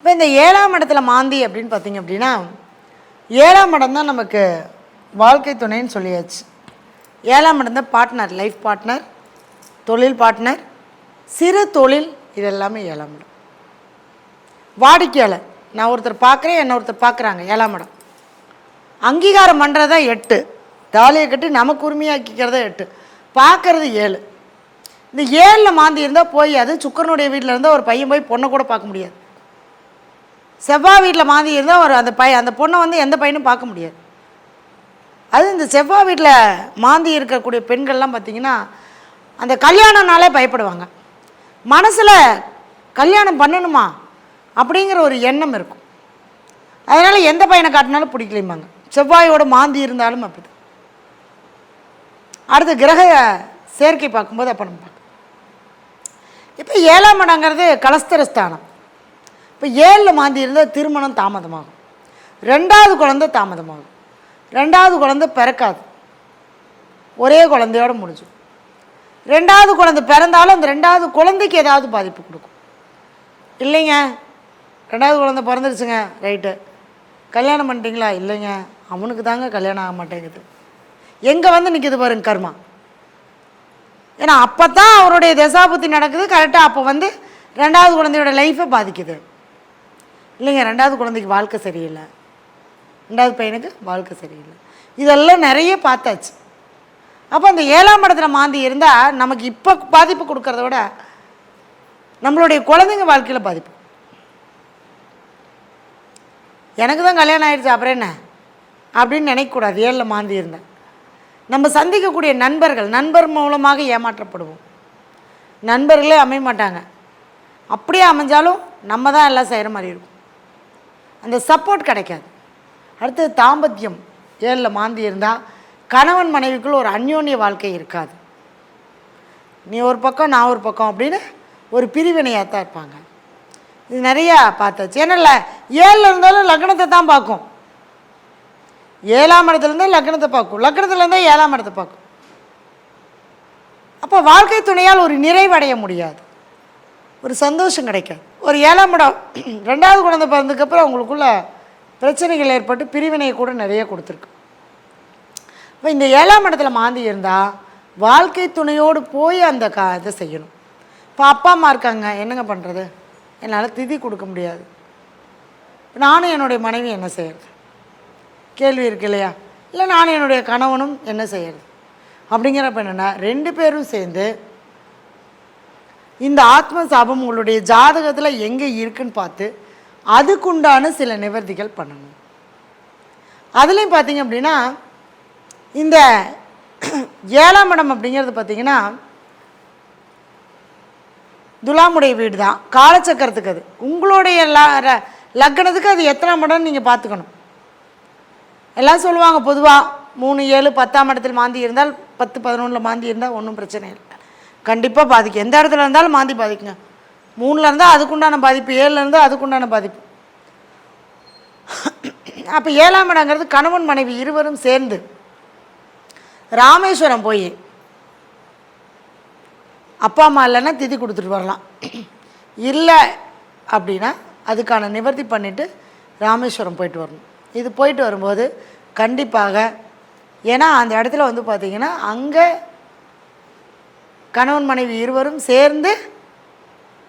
இப்போ இந்த ஏழாம் இடத்துல மாந்தி அப்படின்னு பார்த்தீங்க அப்படின்னா ஏழாம் இடம் தான் நமக்கு வாழ்க்கை துணைன்னு சொல்லியாச்சு. ஏழாம் இடம் தான் பார்ட்னர் லைஃப் பார்ட்னர் தொழில் பார்ட்னர் சிறு தொழில் இதெல்லாமே ஏழாம் இடம். வாடிக்கையாளர் நான் ஒருத்தர் பார்க்குறேன் என்ன ஒருத்தர் பார்க்குறாங்க ஏழாம் இடம். அங்கீகாரம் பண்ணுறது தான் எட்டு. தாலியை கட்டி நமக்கு உரிமையாக்கிக்கிறதா எட்டு. பார்க்கறது ஏழு. இந்த ஏழில் மாந்தி இருந்தால் போய் அது சுக்கரனுடைய வீட்டில் இருந்தால் ஒரு பையன் போய் பொண்ணை கூட பார்க்க முடியாது. செவ்வாய் வீட்டில் மாந்தி இருந்தால் ஒரு அந்த பையன் அந்த பொண்ணை வந்து எந்த பையனும் பார்க்க முடியாது. அது இந்த செவ்வாய் வீட்டில் மாந்தி இருக்கக்கூடிய பெண்கள்லாம் பார்த்திங்கன்னா அந்த கல்யாணம்னாலே பயப்படுவாங்க. மனசில் கல்யாணம் பண்ணணுமா அப்படிங்கிற ஒரு எண்ணம் இருக்கும். அதனால் எந்த பையனை காட்டினாலும் பிடிக்கலைம்பாங்க. செவ்வாயோட மாந்தி இருந்தாலும் அப்படி அடுத்து கிரக சேர்க்கை பார்க்கும்போது அப்போ நம்ம பார்க்கலாம். இப்போ ஏழாம் இடங்கிறது கலஸ்தரஸ்தானம். இப்போ ஏழில் மாந்தி இருந்தால் திருமணம் தாமதமாகும். ரெண்டாவது குழந்தை தாமதமாகும். ரெண்டாவது குழந்தை பிறக்காது. ஒரே குழந்தையோட முடிஞ்சும் ரெண்டாவது குழந்தை பிறந்தாலும் அந்த ரெண்டாவது குழந்தைக்கு ஏதாவது பாதிப்பு கொடுக்கும். இல்லைங்க. ரெண்டாவது குழந்தை பிறந்துருச்சுங்க. ரைட்டு. கல்யாணம் பண்ணிட்டீங்களா? இல்லைங்க. அவனுக்கு தாங்க கல்யாணம் ஆக மாட்டேங்குது. எங்கே வந்து நிற்கிது பாருங்க கர்மா. ஏன்னா அப்போ தான் அவருடைய தசாபுத்தி நடக்குது. கரெக்டாக அப்போ வந்து ரெண்டாவது குழந்தையோட லைஃப்பை பாதிக்குது. இல்லைங்க ரெண்டாவது குழந்தைக்கு வாழ்க்கை சரியில்லை. ரெண்டாவது பையனுக்கு வாழ்க்கை சரியில்லை. இதெல்லாம் நிறைய பார்த்தாச்சு. அப்போ அந்த ஏழாம் இடத்துல மாந்தி இருந்தால் நமக்கு இப்போ பாதிப்பு கொடுக்கறத விட நம்மளுடைய குழந்தைங்க வாழ்க்கையில் பாதிப்பு. எனக்கு தான் கல்யாணம் ஆயிடுச்சு அப்புறம் என்ன? அப்படின்னு நினைக்கக்கூடாது. ஏழில் மாந்தி இருந்தேன் நம்ம சந்திக்கக்கூடிய நண்பர்கள் நண்பர் மூலமாக ஏமாற்றப்படுவோம். நண்பர்களே அமைய மாட்டாங்க. அப்படியே அமைஞ்சாலும் நம்ம தான் எல்லாம் செய்கிற மாதிரி இருக்கும். அந்த சப்போர்ட் கிடைக்காது. அடுத்தது தாம்பத்தியம். ஏழில் மாந்தி இருந்தால் கணவன் மனைவிக்குள்ள ஒரு அந்யோன்ய வாழ்க்கை இருக்காது. நீ ஒரு பக்கம் நான் ஒரு பக்கம் அப்படின்னு ஒரு பிரிவினையாக தான் இருப்பாங்க. இது நிறையா பார்த்தாச்சு. ஏன்னா ஏழில் இருந்தாலும் லக்னத்தை தான் பார்க்கும். ஏழாம் இடத்துல லக்னத்தை பார்க்கும். லக்னத்துலேருந்தே ஏழாம் இடத்தை பார்க்கும். அப்போ வாழ்க்கை துணையால் ஒரு நிறைவடைய முடியாது. ஒரு சந்தோஷம் கிடைக்காது. ஒரு ஏழாம் இடம் ரெண்டாவது குழந்தை பிறந்ததுக்கப்புறம் அவங்களுக்குள்ள பிரச்சனைகள் ஏற்பட்டு பிரிவினையை கூட நிறைய கொடுத்துருக்கு. இப்போ இந்த ஏழாம் இடத்துல மாந்தி இருந்தால் வாழ்க்கை துணையோடு போய் அந்த கா இதை செய்யணும். இப்போ அப்பா அம்மா இருக்காங்க என்னங்க பண்ணுறது என்னால் திதி கொடுக்க முடியாது. நானும் என்னுடைய மனைவி என்ன செய்யறது? கேள்வி இருக்கு இல்லையா? இல்லை நானும் என்னுடைய கணவனும் என்ன செய்யறது? அப்படிங்கிறப்ப என்னென்னா ரெண்டு பேரும் சேர்ந்து இந்த ஆத்ம சாபம் உங்களுடைய ஜாதகத்தில் எங்கே இருக்குன்னு பார்த்து அதுக்குண்டான சில நிவர்த்திகள் பண்ணணும். அதுலேயும் பார்த்தீங்க அப்படின்னா இந்த ஏழாம் இடம் அப்படிங்கிறது பார்த்தீங்கன்னா துலாமுடைய வீடு தான் காலச்சக்கரத்துக்கு அது. உங்களுடைய ர- லக்னத்துக்கு அது எத்தனாம் இடம்னு நீங்கள் பார்த்துக்கணும் எல்லாம் சொல்லுவாங்க பொதுவாக மூணு ஏழு பத்தாம் இடத்தில் மாந்தி இருந்தால் பத்து பதினொன்றில் மாந்தி இருந்தால் ஒன்றும் பிரச்சனை இல்லை. கண்டிப்பாக பாதிக்கும். எந்த இடத்துல இருந்தாலும் மாந்தி பாதிக்குங்க. மூணில் இருந்தால் அதுக்குண்டான பாதிப்பு ஏழில் இருந்தால் அதுக்குண்டான பாதிப்பு. அப்போ ஏழாம் இடங்கிறது கணவன் மனைவி இருவரும் சேர்ந்து ராமேஸ்வரம் போய் அப்பா அம்மா இல்லைன்னா திதி கொடுத்துட்டு வரலாம். இல்லை அப்படின்னா அதுக்கான நிவர்த்தி பண்ணிவிட்டு ராமேஸ்வரம் போயிட்டு வரணும். இது போயிட்டு வரும்போது கண்டிப்பாக ஏன்னா அந்த இடத்துல வந்து பார்த்திங்கன்னா அங்கே கணவன் மனைவி இருவரும் சேர்ந்து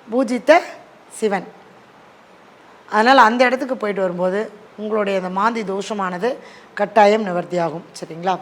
பூஜித்த சிவன். அதனால் அந்த இடத்துக்கு போயிட்டு வரும்போது உங்களுடைய அந்த மாந்தி தோஷமானது கட்டாயம் நிவர்த்தியாகும். சரிங்களா?